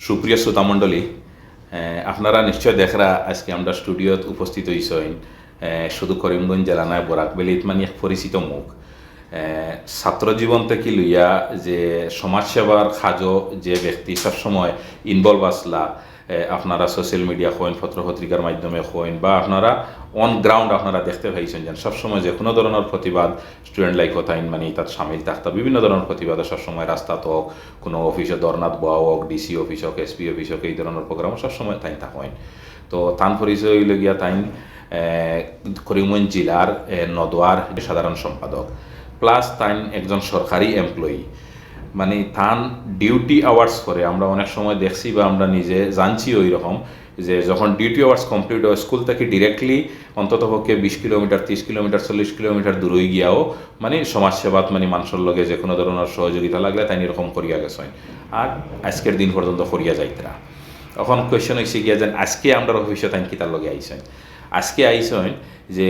সুপ্রিয় শ্রোতামণ্ডলী মণ্ডলী আপনারা নিশ্চয় দেখরা আজকে আমরা স্টুডিওত উপস্থিত হইছেন শুধু করিমগঞ্জ জেলা নয় বরাকবেলিত মানে এক পরিচিত মুখ। ছাত্রজীবন ছাত্র জীবন থেকে লইয়া যে সমাজসেবার খাজো যে ব্যক্তি সবসময় ইনভলভ আসলা আপনারা সোশ্যাল মিডিয়া হইন পত্র পত্রিকার মাধ্যমে হইন বা আপনারা অন গ্রাউন্ড আপনারা দেখতে পাইছেন যেন সবসময় যে কোনো ধরনের প্রতিবাদ স্টুডেন্ট লাইক হতাইন মানে তার সামিল থাকতা বিভিন্ন ধরনের প্রতিবাদ সবসময় রাস্তাত হোক কোনো অফিসে দরনাথ বয়া হোক ডিসি অফিস হোক এসপি অফিস হোক, এই ধরনের প্রোগ্রাম সবসময় তাই থাকেন তো তান পরিচয় হইল গিয়া তাইন করিমগঞ্জ জেলার নদোয়ার সাধারণ সম্পাদক। প্লাস তাইন একজন সরকারি এমপ্লয়ি মানে থান ডিউটি আওয়ার্স করে। আমরা অনেক সময় দেখছি বা আমরা নিজে জানছি ওই রকম যে যখন ডিউটি আওয়ার্স কমপ্লিট হয় স্কুল থেকে ডিরেক্টলি অন্তত পক্ষে বিশ কিলোমিটার, তিরিশ কিলোমিটার, চল্লিশ কিলোমিটার দূরই গিয়াও মানে সমাজসেবাত মানে মানুষের লগে যে কোনো ধরনের সহযোগিতা লাগলে তাই এরকম করিয়া গেছেন। আর আজকের দিন পর্যন্ত করিয়া যাইতরা। এখন কোয়েশ্চেন হয়েছে গিয়া যে আজকে আমরা ভবিষ্যৎ আইন কিতার লগে আইসেন আজকে আইসেন যে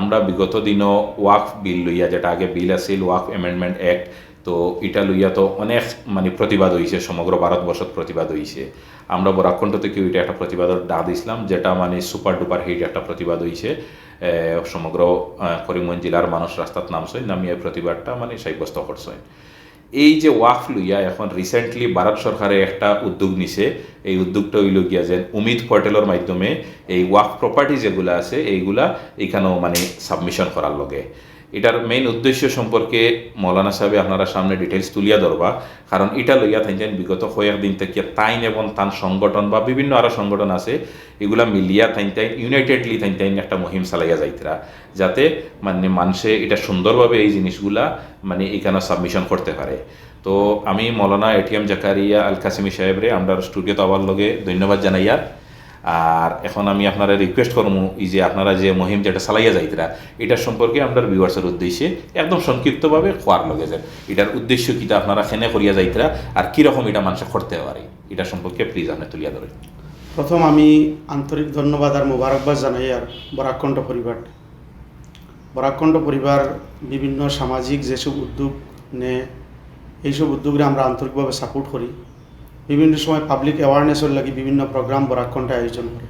আমরা বিগত দিনও ওয়াক বিল লইয়া, যেটা আগে বিল আছিল, ওয়াক অ্যামেন্ডমেন্ট অ্যাক্ট তো এটা লইয়া তো অনেক মানে প্রতিবাদ হয়েছে সমগ্র ভারতবর্ষত প্রতিবাদ হয়েছে আমরা বরাকণ্ঠ থেকে ওইটা একটা প্রতিবাদের ডাক দিছিলাম, যেটা মানে সুপার ডুপার হিট একটা প্রতিবাদ হয়েছে সমগ্র করিমগঞ্জ জেলার মানুষ রাস্তাত নামছেন নামিয়ে প্রতিবাদটা মানে সাব্যস্ত করছেন এই যে ওয়াফ লইয়া এখন রিসেন্টলি ভারত সরকারে একটা উদ্যোগ নিছে, এই উদ্যোগটা হইল গিয়া যে উমিদ পোর্টালের মাধ্যমে এই ওয়াফ প্রপার্টি যেগুলো আছে, এইগুলা এখানেও মানে সাবমিশন করার লগে। এটার মেইন উদ্দেশ্য সম্পর্কে মৌলানা সাহেব আপনারা সামনে ডিটেলস তুলিয়া ধরবা। কারণ এটা লইয়া থাকেন বিগত কয়েক দিন থেকে তাইন এবং তান সংগঠন বা বিভিন্ন আরও সংগঠন আছে, এগুলা মিলিয়া থাইন তাইন ইউনাইটেডলি থাইন তাইন একটা মহিম চালাইয়া যাইতরা। যাতে মানে মানুষে এটা সুন্দরভাবে এই জিনিসগুলা মানে এখানে সাবমিশন করতে পারে। তো আমি মৌলানা এটিএম জাকারিয়া আল কাসিমি সাহেবরে আমরা স্টুডিওতে আবার লগে ধন্যবাদ জানাইয়া আর এখন আমি আপনারা রিকোয়েস্ট করব এই যে আপনারা যে মহিম যেটা চালাইয়া যাইতরা এটার সম্পর্কে আপনার ভিউয়ার্সের উদ্দেশ্যে একদম সংক্ষিপ্তভাবে খোয়ার লগে যায় এটার উদ্দেশ্য কিটা আপনারা খেনে করিয়া যাইতরা আর কীরকম এটা মানুষ করতে পারে, এটা সম্পর্কে প্লিজ আপনি তুলিয়া ধরেন। প্রথম আমি আন্তরিক ধন্যবাদ আর মোবারকবাদ জানাই আর বরাকণ্ঠ পরিবার। বরাকণ্ঠ পরিবার বিভিন্ন সামাজিক যেসব উদ্যোগ নেয় এইসব উদ্যোগে আমরা আন্তরিকভাবে সাপোর্ট করি। বিভিন্ন সময় পাবলিক অ্যাওয়ারনেসের লাগি বিভিন্ন প্রোগ্রাম বরাকণ্ঠে আয়োজন করে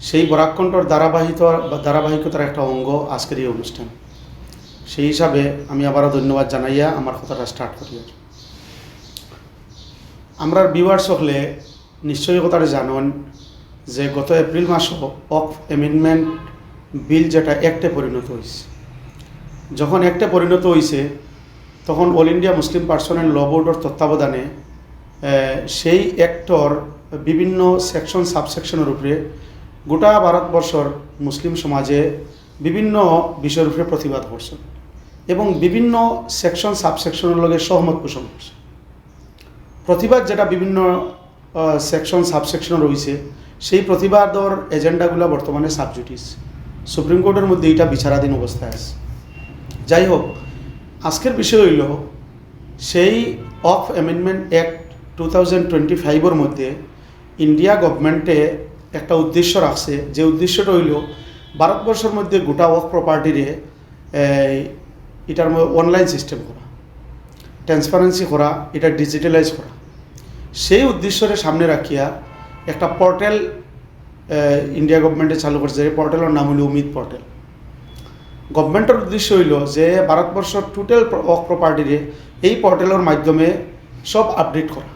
সেই বরাকণ্ঠর ধারাবাহিত ধারাবাহিকতার একটা অঙ্গ আজকের এই অনুষ্ঠান। সেই হিসাবে আমি আবারও ধন্যবাদ জানাইয়া আমার কথাটা স্টার্ট করি আমরা ভিউয়ার্স হলে নিশ্চয়ই কথাটা জানেন যে গত এপ্রিল মাস অফ অ্যামেন্ডমেন্ট বিল যেটা একটে পরিণত হয়েছে যখন একটা পরিণত হয়েছে তখন all India Muslim personal law বোর্ডের তত্ত্বাবধানে সেই অ্যাক্টর বিভিন্ন সেকশন সাবসেকশনের উপরে গোটা ভারতবর্ষর মুসলিম সমাজে বিভিন্ন বিষয়ের উপরে প্রতিবাদ করছেন এবং বিভিন্ন সেকশন সাবসেকশনের লগে সহমত পোষণ করছে প্রতিবাদ যেটা বিভিন্ন সেকশন সাবসেকশন রয়েছে, সেই প্রতিবাদর এজেন্ডাগুলো বর্তমানে সাবজুটিস সুপ্রিম কোর্টের মধ্যে এইটা বিচারাধীন অবস্থায় আছে। যাই হোক, আজকের বিষয় হইল সেই অফ অ্যামেন্ডমেন্ট অ্যাক্ট টু মধ্যে ইন্ডিয়া গভর্নমেন্টে একটা উদ্দেশ্য রাখছে। যে উদ্দেশ্যটা হইল, ভারতবর্ষের মধ্যে গোটা ওয়ার্ক প্রপার্টিরে এটার অনলাইন সিস্টেম করা ট্রান্সপারেন্সি করা, এটা ডিজিটালাইজ করা। সেই উদ্দেশ্যরে সামনে রাখিয়া একটা পোর্টাল ইন্ডিয়া গভর্নমেন্টে চালু করছে। এই পোর্টালের নাম হলো উমিদ পোর্টাল গভর্নমেন্টের উদ্দেশ্য হইল যে, ভারতবর্ষের টোটাল অফ প্রপার্টিরে এই পোর্টালের মাধ্যমে সব আপডেট করা।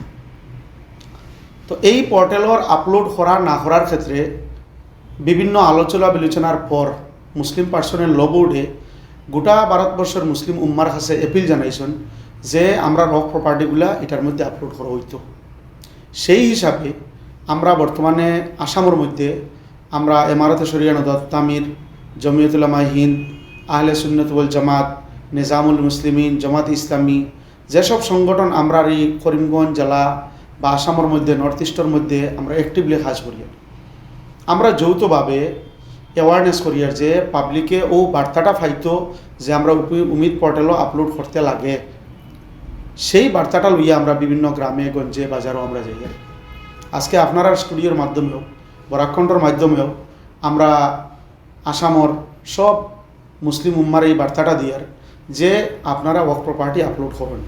তো এই পোর্টালের আপলোড করা না করার ক্ষেত্রে বিভিন্ন আলোচনা বিলোচনার পর মুসলিম পার্সোনাল ল বোর্ডে গোটা ভারতবর্ষের মুসলিম উম্মার কাছে এপিল জানাইছেন যে আমরা রক প্রপার্টিগুলা এটার মধ্যে আপলোড করা হইতো সেই হিসাবে আমরা বর্তমানে আসামের মধ্যে আমরা এমারতে শরিয়া নদত তামির জমিয়তুলামা হিন্দ, আহলে সুন্নতুল জামাত, নিজামুল মুসলিমিন জামাত ইসলামী যেসব সংগঠন আমরা এই করিমগঞ্জ জেলা বা আসামের মধ্যে নর্থ ইস্টের মধ্যে আমরা অ্যাক্টিভলি কাজ করি। আমরা যৌথভাবে অ্যাওয়ারনেস করি আর যে পাবলিকে ও বার্তাটা পাইতো যে আমরা উমিদ পোর্টালও আপলোড করতে লাগে। সেই বার্তাটা লইয়া আমরা বিভিন্ন গ্রামে, গঞ্জে, বাজারও আমরা যাই। আজকে আপনারা স্টুডিওর মাধ্যমেও বরাকণ্ঠর মাধ্যমেও আমরা আসামর সব মুসলিম উম্মার এই বার্তাটা দিয়ার যে আপনারা ওয়ার্ক প্রপার্টি আপলোড করুন।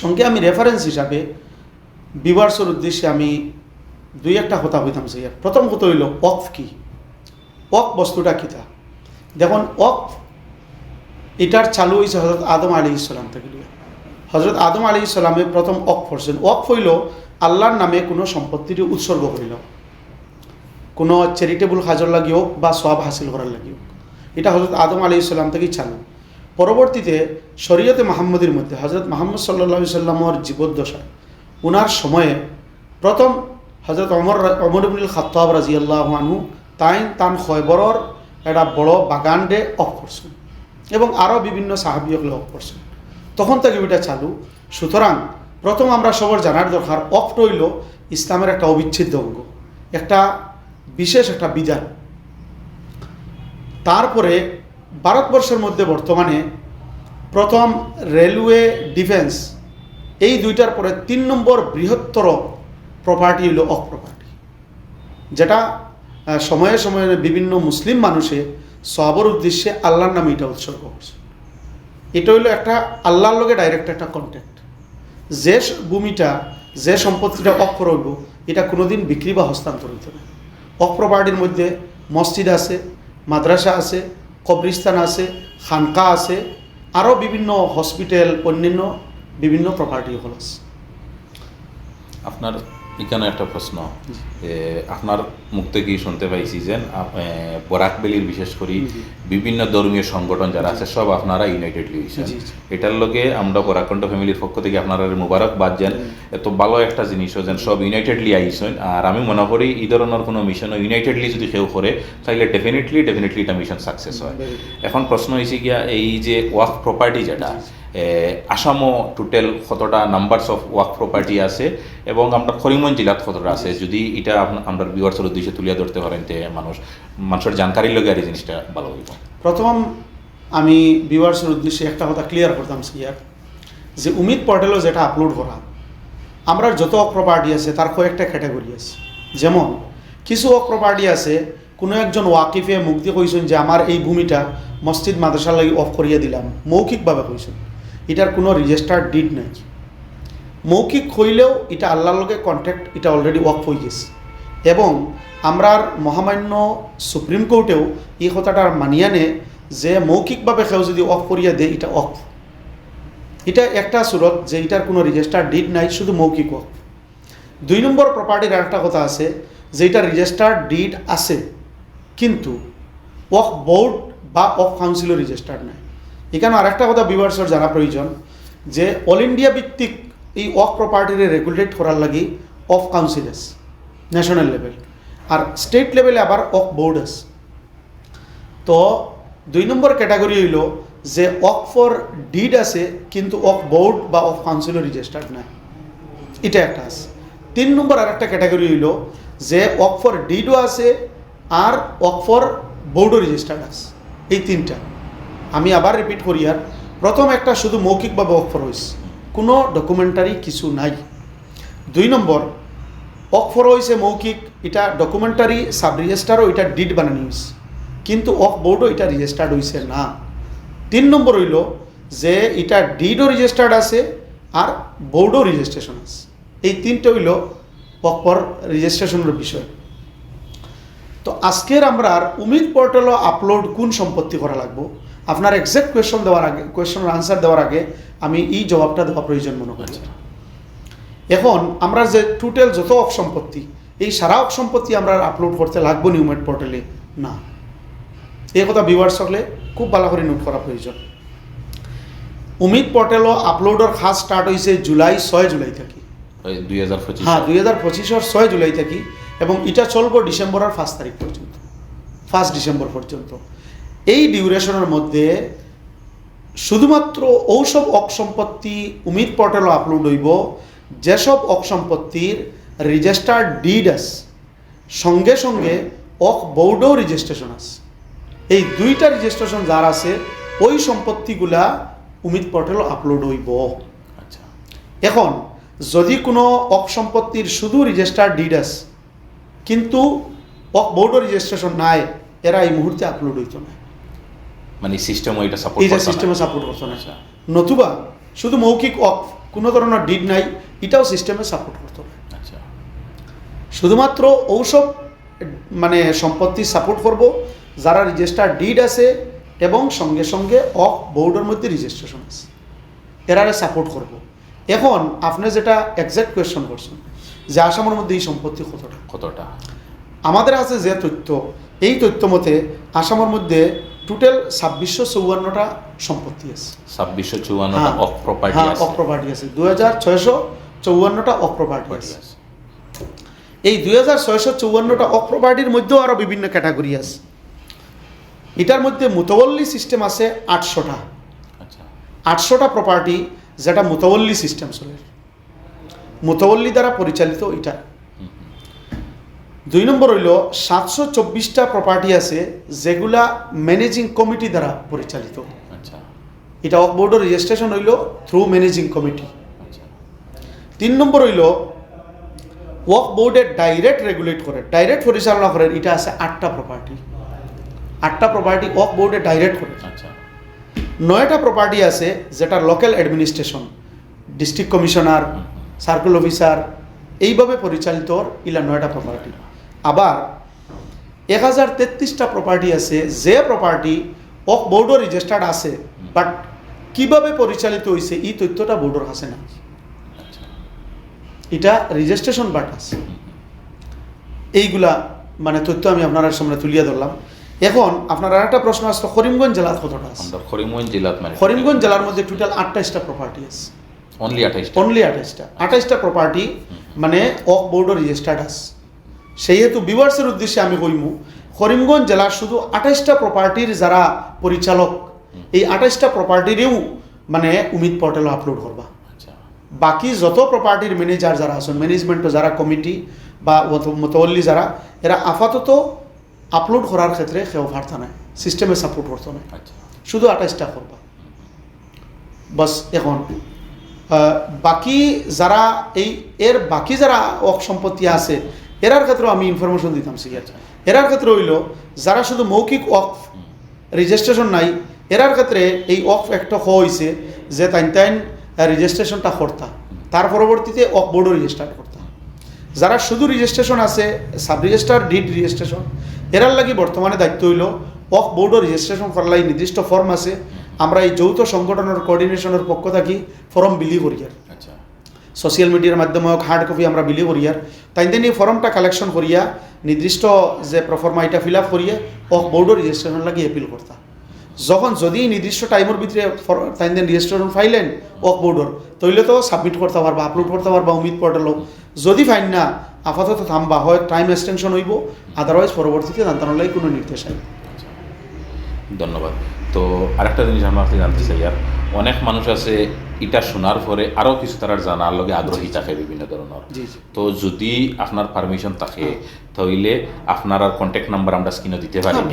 সঙ্গে আমি রেফারেন্স হিসাবে বিভার্সের উদ্দেশ্যে আমি দুই একটা কথা হইতাম স্যার প্রথম কথা হইল অফ কি? অফ বস্তুটা কিতা দেখুন অফ এটার চালু হয়েছে হজরত আদম আলী ইসলাম থেকে। হজরত আদম আলী ইসলামে প্রথম অফ করছেন। অফ হইল, আল্লাহর নামে কোনো সম্পত্তিটি উৎসর্গ করিল। কোনো চ্যারিটেবল কাজর লাগি হোক বা সব হাসিল করার লাগি হোক। এটা হজরত আদম আলী ইসলাম থেকেই চালু। পরবর্তীতে শরীয়তে মাহমুদের মধ্যে হজরত মাহমুদ সাল্লা সাল্লামর জীবদ্দশায় উনার সময়ে প্রথম হজরত অমর অমর ইবনুল খাত্তাব রাজি আল্লাহ তাই তান খয়বরর একটা বড় বাগান ডে অফ করছেন এবং আরও বিভিন্ন সাহাবিয়কলে অফ করছেন। তখন থেকে ওইটা চালু। সুতরাং প্রথম আমরা সবার জানার দরকার অফ রইল ইসলামের একটা অবিচ্ছেদ্য অঙ্গ, একটা বিশেষ একটা বিধান। তারপরে ভারতবর্ষের মধ্যে বর্তমানে প্রথম রেলওয়ে ডিফেন্স এই দুইটার পরে তিন নম্বর বৃহত্তর প্রপার্টি হলো অফ প্রপার্টি যেটা সময়ে সময়ে বিভিন্ন মুসলিম মানুষে সবর উদ্দেশ্যে আল্লাহর নামে এটা উৎসর্গ করছে। এটা হইল একটা আল্লাহর লগে ডাইরেক্ট একটা কন্ট্যাক্ট যে ভূমিটা, যে সম্পত্তিটা অফ রইব এটা কোনোদিন বিক্রি বা হস্তান্তর হইতে না। অফ প্রপার্টির মধ্যে মসজিদ আছে, মাদ্রাসা আছে কবরিস্তান আছে, খানকা আছে, আরও বিভিন্ন হসপিটাল অন্যান্য বিভিন্ন প্রপার্টি হল আছে। আপনার এখানে একটা প্রশ্ন। আপনার মুখ থেকে শুনতে পাইছি যে আপ- বরাক বেলির বিশেষ করে বিভিন্ন ধর্মীয় সংগঠন যারা আছে সব আপনারা ইউনাইটেডলি হয়েছেন। এটার লগে আমরা বরাকণ্ড ফ্যামিলির পক্ষ থেকে আপনারা মুবারক বাদ যান এত ভালো একটা জিনিস যেন সব ইউনাইটেডলি আইসেন আর আমি মনে করি এই ধরনের কোনো মিশন ইউনাইটেডলি যদি কেউ করে তাহলে ডেফিনেটলি ডেফিনেটলি এটা মিশন সাকসেস হয়। এখন প্রশ্ন হয়েছে গিয়া এই যে ওয়াক প্রপার্টি যেটা আসামও টোটাল কতটা নাম্বারস অফ ওয়াক প্রপার্টি আছে এবং আমরা করিমগঞ্জ জেলাত কতটা আছে? যদি এটা আমরা বিওয়ার্সের উদ্দেশ্যে তুলিয়া ধরতে পারেন তে মানুষ মানুষের জানকারির লগে আর এই জিনিসটা ভালো হইব। প্রথম আমি ভিউয়ার্সের উদ্দেশ্যে একটা কথা ক্লিয়ার করতাম সিয়ার যে উমিদ পোর্টালও যেটা আপলোড করা আমরা যত অক প্রপার্টি আছে তার কয়েকটা ক্যাটাগরি আছে। যেমন কিছু অক প্রপার্টি আছে কোনো একজন ওয়াকিফে মুক্তি কইছেন যে আমার এই ভূমিটা মসজিদ মাদ্রাসার লাগি অফ করিয়ে দিলাম। মৌখিকভাবে কইছেন। এটার কোনো রেজিস্টার্ড ডিড নাই। মৌখিক হইলেও এটা আল্লাহর লগে কন্ট্যাক্ট এটা অলরেডি অফ হয়ে গেছে। এবং আমরার মহামান্য সুপ্রিম কোর্টেও এই কথাটা মানিয়া নে যে মৌখিকভাবে কেউ যদি অফ করিয়া দেয়, এটা অফ এটা একটা সুরত যে এটার কোনো রেজিস্টার ডিড নাই, শুধু মৌখিক অফ দুই নম্বর প্রপার্টির একটা কথা আছে যে এটা রেজিস্টার ডিড আছে, কিন্তু অফ বোর্ড বা অফ কাউন্সিলও রেজিস্টার্ড নাই। এখানে আরেকটা কথা বিভার্সর জানা প্রয়োজন, যে অল ইন্ডিয়া ভিত্তিক এই অফ প্রপার্টিরে রেগুলেট করার লাগি অফ কাউন্সিল আছে ন্যাশনাল লেভেল আর স্টেট লেভেলে আবার অফ বোর্ড আছে তো দুই নম্বর ক্যাটাগরি হইল যে অফ ফর ডিড আছে, কিন্তু অফ বোর্ড বা অফ কাউন্সিলও রেজিস্টার্ড নাই। এটা একটা আছে। তিন নম্বর আর একটা ক্যাটাগরি হইল যে অফ ফর ডিডও আছে আর অফ ফর বোর্ডও রেজিস্টার্ড আছে। এই তিনটা। আমি আবার রিপিট করি আর, প্রথম একটা শুধু মৌখিক মৌখিকভাবে অক্ষর হয়েছে কোনো ডকুমেন্টারি কিছু নাই। দুই নম্বর অক্ষর হয়েছে মৌখিক, এটা ডকুমেন্টারি সাব রেজিস্টারও এটা ডিড বানানো হয়েছে কিন্তু অফ বোর্ডও এটা রেজিস্টার্ড হয়েছে না। তিন নম্বর হইল যে এটা ডিডও রেজিস্টার্ড আছে আর বোর্ডও রেজিস্ট্রেশন আছে। এই তিনটে হইল অক্ষর রেজিস্ট্রেশনের বিষয়। তো আজকের আমরা উমিদ পোর্টালও আপলোড কোন সম্পত্তি করা লাগবো? আপনার এক্সাক্ট কোয়েশন দেওয়ার আগে কোয়েশনের আনসার দেওয়ার আগে আমি এই জবাবটা দেওয়া প্রয়োজন মনে করছি এখন আমরা যে টোটাল যত অফ সম্পত্তি এই সারা অফ সম্পত্তি আমরা আপলোড করতে লাগবো নিউমেট পোর্টালে না। এই কথা ভিউয়ার্স হলে খুব ভালো করে নোট করা প্রয়োজন। উমিদ পোর্টালও আপলোডর খাস স্টার্ট হয়েছে জুলাই ছয় জুলাই থেকে। হ্যাঁ দুই হাজার পঁচিশের ছয় জুলাই থেকে। এবং এটা চলবো ডিসেম্বরের ফার্স্ট তারিখ পর্যন্ত ফার্স্ট ডিসেম্বর পর্যন্ত এই ডিউরেশনের মধ্যে শুধুমাত্র ঔসব অক সম্পত্তি উমিদ পোর্টালও আপলোড হইব যেসব অক সম্পত্তির রেজিস্টার্ড ডিড আছে সঙ্গে সঙ্গে অক বোর্ডও রেজিস্ট্রেশন আছে। এই দুইটা রেজিস্ট্রেশন যার আছে ওই সম্পত্তিগুলা উমিদ পোর্টালও আপলোড হইব। আচ্ছা। এখন যদি কোনো অক সম্পত্তির শুধু রেজিস্টার ডিড আছে কিন্তু অক বোর্ডও রেজিস্ট্রেশন নাই এরা এই মুহূর্তে আপলোড হইতো না। মানে সিস্টেম এটা সাপোর্ট এই যে সিস্টেমে সাপোর্ট করতো না নতুবা শুধু মৌখিক অফ কোনো ধরনের ডিড নাই এটাও সিস্টেমে সাপোর্ট করতো না শুধুমাত্র ঔষধ মানে সম্পত্তি সাপোর্ট করব যারা রেজিস্টার ডিড আছে এবং সঙ্গে সঙ্গে অফ বোর্ডের মধ্যে রেজিস্ট্রেশন আছে এরারে সাপোর্ট করব। এখন আপনি যেটা এক্সাক্ট কোয়েশ্চন করছেন যে আসামের মধ্যে এই সম্পত্তি কতটা? কতটা? আমাদের আছে যে তথ্য এই তথ্য মতে আসামের মধ্যে টোটাল ছাব্বিশশো চৌয়ান্নটা সম্পত্তি আছে। ছাব্বিশশো চুয়ান্নটা অফ প্রপার্টি হ্যাঁ আছে। অফ প্রপার্টি আছে। দুই হাজার ছয়শো চৌয়ান্নটা অফ প্রপার্টি আছে। এই দুই হাজার ছয়শো চৌয়ান্নটা অফ প্রপার্টির মধ্যেও আরও বিভিন্ন ক্যাটাগরি আছে। এটার মধ্যে মুতবল্লি সিস্টেম আছে আটশোটা। আচ্ছা। আটশোটা প্রপার্টি যেটা মুতবল্লি সিস্টেম চলে। মুতবল্লি দ্বারা পরিচালিত এটা। দুই নম্বর হইল সাতশো চব্বিশটা প্রপার্টি আছে যেগুলা ম্যানেজিং কমিটি দ্বারা পরিচালিত। আচ্ছা। এটা অফ বোর্ডের রেজিস্ট্রেশন হইল থ্রু ম্যানেজিং কমিটি আচ্ছা। তিন নম্বর হইল ওয়াক বোর্ডে ডাইরেক্ট রেগুলেট করে ডাইরেক্ট পরিচালনা করেন এটা আছে আটটা প্রপার্টি আটটা প্রপার্টি ওয়াক বোর্ডে ডাইরেক্ট করে। আচ্ছা। নয়টা প্রপার্টি আছে যেটা local administration district commissioner circle officer এইভাবে পরিচালিত ইলা নয়টা প্রপার্টি আবার এক হাজার তেত্রিশটা প্রপার্টি আছে যে প্রপার্টি অফ বোর্ডও রেজিস্টার্ড আছে বাট কীভাবে পরিচালিত হয়েছে এই তথ্যটা বোর্ডের কাছে না আচ্ছা। এটা রেজিস্ট্রেশন বাট আছে এইগুলা মানে তথ্য আমি আপনার সামনে তুলিয়ে ধরলাম। এখন আপনার আর একটা প্রশ্ন আসলো করিমগঞ্জ জেলার কতটা আছে। করিমগঞ্জ জেলাত মানে করিমগঞ্জ জেলার মধ্যে টোটাল আটটাইশটা প্রপার্টি আছে। অনলি আঠাইশটা। অনলি আঠাইশটা। আঠাইশটা প্রপার্টি মানে অফ বোর্ডও রেজিস্টার্ড আছে। সেহেতু বিভার্সের উদ্দেশ্যে আমি কইমু করিমগঞ্জ জেলার শুধু আঠাইশটা প্রপার্টির যারা পরিচালক এই আঠাইশটা প্রপার্টিরেও মানে উমিদ পোর্টালও আপলোড করবা। আচ্ছা। বাকি যত প্রপার্টির ম্যানেজার যারা আছেন ম্যানেজমেন্ট যারা কমিটি বা মোতল্লি যারা এরা আপাতত আপলোড করার ক্ষেত্রে কেউ ভার্তা নাই সিস্টেমে সাপোর্ট করতো না আচ্ছা। শুধু আঠাইশটা করবা। বাস এখন বাকি যারা এই এর বাকি যারা অক সম্পত্তি আছে এরার ক্ষেত্রেও আমি ইনফরমেশন দিতাম সিগার এরার ক্ষেত্রে হইল, যারা শুধু মৌখিক অফ রেজিস্ট্রেশন নাই, এরার ক্ষেত্রে এই অফ একটা হয়েছে যে তাইন তাইন রেজিস্ট্রেশনটা করতা। তার পরবর্তীতে অফ বোর্ডও রেজিস্টার করতা। যারা শুধু রেজিস্ট্রেশন আছে সাব রেজিস্টার ডিড রেজিস্ট্রেশন এরার লাগি বর্তমানে দায়িত্ব হইল অফ বোর্ডও রেজিস্ট্রেশন করার লাগি নির্দিষ্ট ফর্ম আছে। আমরা এই যৌথ সংগঠনের কোঅর্ডিনেশনের পক্ষ থাকি ফর্ম বিলি করি আর সোশ্যাল মিডিয়ার মাধ্যমে হোক হার্ড কপি আমরা বিলি করি আর তাই দিন এই ফর্মটা কালেকশন করিয়া নির্দিষ্ট যে প্রফর্মা এটা ফিল আপ করিয়ে অফ বোর্ডও রেজিস্ট্রেশন লাগি এপিল করতা যখন যদি নির্দিষ্ট টাইমের ভিতরে তাই দিন রেজিস্ট্রেশন ফাইলেন অফ বোর্ডর তৈলে তো সাবমিট করতে পারবা আপলোড করতে পারবা উমিদ পোর্টালও যদি ফাইন না, আপাতত থামবা, হয় টাইম এক্সটেনশন হইব আদারওয়াইজ পরবর্তীতে জানতানোর লাগি কোনো নির্দেশ আইব ধন্যবাদ। তো আরেকটা জিনিস আমার জানতে চাই আর অনেক মানুষ আছে এটা শোনার পরে আরও কিছু তারা জানার লগে আগ্রহী থাকে বিভিন্ন ধরনের। তো যদি আপনার পারমিশন থাকে তাহলে আপনার আর কন্ট্যাক্ট নাম্বার আমরা স্ক্রিনে দিতে পারি হ্যাঁ,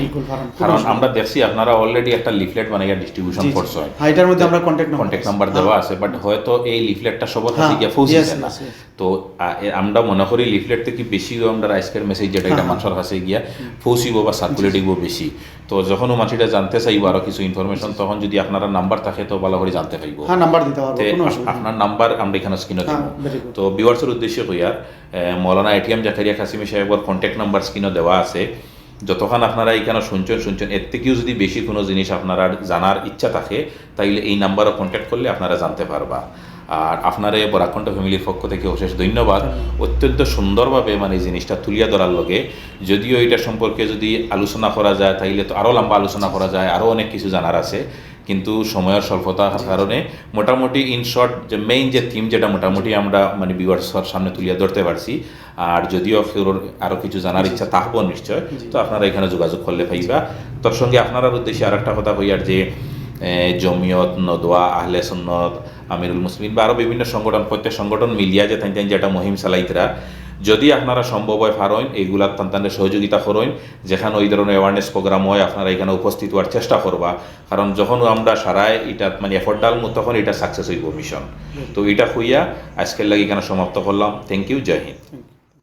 কারণ আমরা দেখছি আপনারা অলরেডি একটা লিফলেট বানাইয়া ডিস্ট্রিবিউশন জি। হ্যাঁ, এটার মধ্যে আমরা কন্ট্যাক্ট নাম্বার দেওয়া আছে বাট হয়তো এই লিফলেটটা সবার কাছে হ্যাঁ, গিয়া পৌঁছেছে না. তো আমরা মনে করি লিফলেট থেকে বেশি আমরা আজকের মেসেজ যেটা এটা হ্যাঁ, মানুষের কাছে গিয়া পৌঁছিব বা সার্কুলেট দিব বেশি। তো যখন মানুষটা জানতে চাইব আরও কিছু ইনফরমেশন তখন যদি আপনারা নাম্বার থাকে তো ভালো করে জানতে পাইব। হ্যাঁ নাম্বার দিতে পারব কোনো অসুবিধা আপনার নাম্বার আমরা এখানে স্ক্রিনে হ্যাঁ, দেব. তো ভিউয়ার্সের উদ্দেশ্যে কইয়ার এ, মৌলানা এটিএম জাকারিয়া কাসিমি সাহেবের কন্ট্যাক্ট নাম্বার স্ক্রিনও দেওয়া আছে। যতক্ষণ আপনারা এখানে শুনছেন শুনছেন এর থেকেও যদি বেশি কোনো জিনিস আপনারা জানার ইচ্ছা থাকে তাইলে এই নাম্বারও কন্ট্যাক্ট করলে আপনারা জানতে পারবা। আর আপনারে বরাকণ্ঠ ফ্যামিলির পক্ষ থেকে অশেষ ধন্যবাদ। অত্যন্ত সুন্দরভাবে মানে এই জিনিসটা তুলিয়া ধরার লগে যদিও এটা সম্পর্কে যদি আলোচনা করা যায় তাইলে তো আরও লম্বা আলোচনা করা যায় আরও অনেক কিছু জানার আছে। কিন্তু সময়ের স্বল্পতার কারণে মোটামুটি ইন শর্ট যে মেইন যে থিম যেটা মোটামুটি আমরা মানে ভিউয়ার্সের সামনে তুলিয়া ধরতে পারছি। আর যদিও কেউর আরও কিছু জানার ইচ্ছা থাকব নিশ্চয়। তো আপনারা এখানে যোগাযোগ করলে পাইবা। তোর সঙ্গে আপনার উদ্দেশ্যে আর একটা কথা হইয়ার যে জমিয়ত নদোয়া আহলে সুন্নত, আমিরুল মুসলিম বা আরও বিভিন্ন সংগঠন, প্রত্যেক সংগঠন মিলিয়া যে তাই যেটা মহিম চালাইতরা যদি আপনারা সম্ভব হয় পারেন এইগুলার সন্তানের সহযোগিতা করেন যেখানে ওই ধরনের অ্যাওয়ারনেস প্রোগ্রাম হয় আপনারা এখানে উপস্থিত হওয়ার চেষ্টা করবা। কারণ যখন আমরা সারায় এটা মানে এফোর্ট ডালমু তখন এটা সাকসেস হইব মিশন তো এটা হইয়া আজকের লাগে এখানে সমাপ্ত করলাম। থ্যাংক ইউ জয় হিন্দ।